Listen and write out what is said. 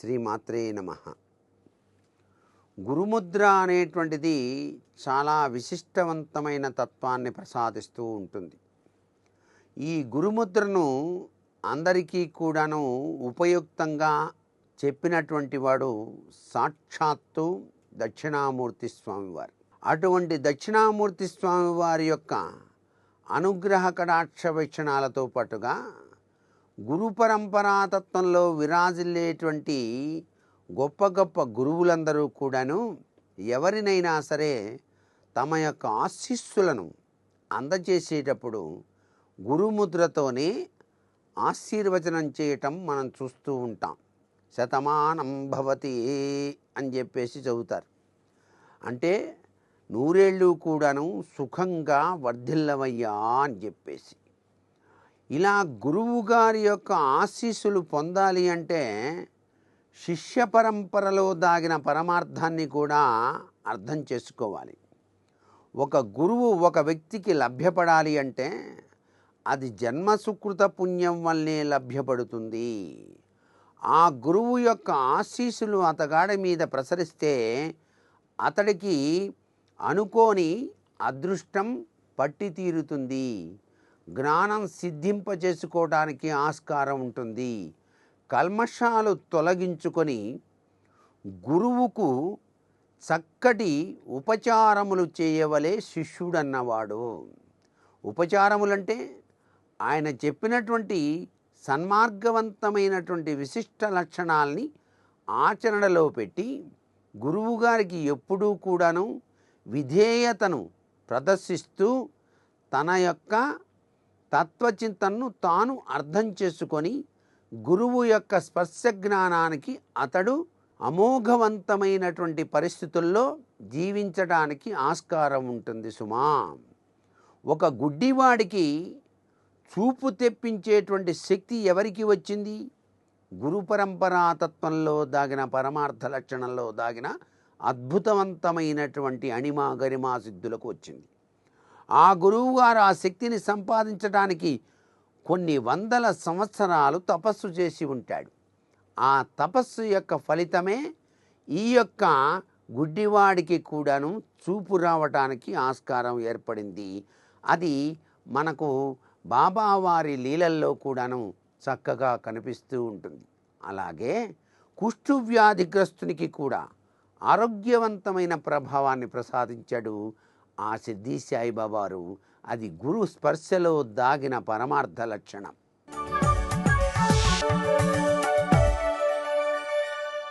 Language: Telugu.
శ్రీమాత్రే నమ. గురుముద్ర అనేటువంటిది చాలా విశిష్టవంతమైన తత్వాన్ని ప్రసాదిస్తూ ఉంటుంది. ఈ గురుముద్రను అందరికీ కూడాను ఉపయుక్తంగా చెప్పినటువంటి వాడు సాక్షాత్తు దక్షిణామూర్తి స్వామివారు. అటువంటి దక్షిణామూర్తి స్వామివారి యొక్క అనుగ్రహ కటాక్ష వీక్షణాలతో పాటుగా గురు పరంపరాతత్వంలో విరాజిల్లేటువంటి గొప్ప గొప్ప గురువులందరూ కూడాను ఎవరినైనా సరే తమ యొక్క ఆశీస్సులను అందజేసేటప్పుడు గురుముద్రతోనే ఆశీర్వచనం చేయటం మనం చూస్తూ ఉంటాం. శతమానం భవతి అని చెప్పేసి చదువుతారు అంటే నూరేళ్ళు కూడాను సుఖంగా వర్ధిల్లవయ్యా అని చెప్పేసి. ఇలా గురువు గారి యొక్క ఆశీస్సులు పొందాలి అంటే శిష్య పరంపరలో దాగిన పరమార్థాన్ని కూడా అర్థం చేసుకోవాలి. ఒక గురువు ఒక వ్యక్తికి లభ్యపడాలి అంటే అది జన్మ సుకృత పుణ్యం వల్లే లభ్యపడుతుంది. ఆ గురువు యొక్క ఆశీస్సులు అతగాడి మీద ప్రసరిస్తే అతడికి అనుకోని అదృష్టం పట్టి తీరుతుంది జ్ఞానం సిద్ధింపచేసుకోవడానికి ఆస్కారం ఉంటుంది. కల్మషాలు తొలగించుకొని గురువుకు చక్కటి ఉపచారములు చేయవలే శిష్యుడన్నవాడు. ఉపచారములంటే ఆయన చెప్పినటువంటి సన్మార్గవంతమైనటువంటి విశిష్ట లక్షణాల్ని ఆచరణలో పెట్టి గురువుగారికి ఎప్పుడూ కూడాను విధేయతను ప్రదర్శిస్తూ తన యొక్క తత్వచింతనను తాను అర్థం చేసుకొని గురువు యొక్క స్పర్శ జ్ఞానానికి అతడు అమోఘవంతమైనటువంటి పరిస్థితుల్లో జీవించడానికి ఆస్కారం ఉంటుంది సుమా. ఒక గుడ్డివాడికి చూపు తెప్పించేటువంటి శక్తి ఎవరికి వచ్చింది? గురు పరంపరాతత్వంలో దాగిన పరమార్థ లక్షణంలో దాగిన అద్భుతవంతమైనటువంటి అణిమా గరిమా సిద్ధులకు వచ్చింది. ఆ గురువు గారు ఆ శక్తిని సంపాదించడానికి కొన్ని వందల సంవత్సరాలు తపస్సు చేసి ఉంటాడు. ఆ తపస్సు యొక్క ఫలితమే ఈ యొక్క గుడ్డివాడికి కూడాను చూపు రావటానికి ఆస్కారం ఏర్పడింది. అది మనకు బాబావారి లీలల్లో కూడాను చక్కగా కనిపిస్తూ ఉంటుంది. అలాగే కుష్ఠువ్యాధిగ్రస్తునికి కూడా ఆరోగ్యవంతమైన ప్రభావాన్ని ప్రసాదించాడు ఆ సిద్ధి సాయిబాబారు అది గురు స్పర్శలో దాగిన పరమార్థ లక్షణం.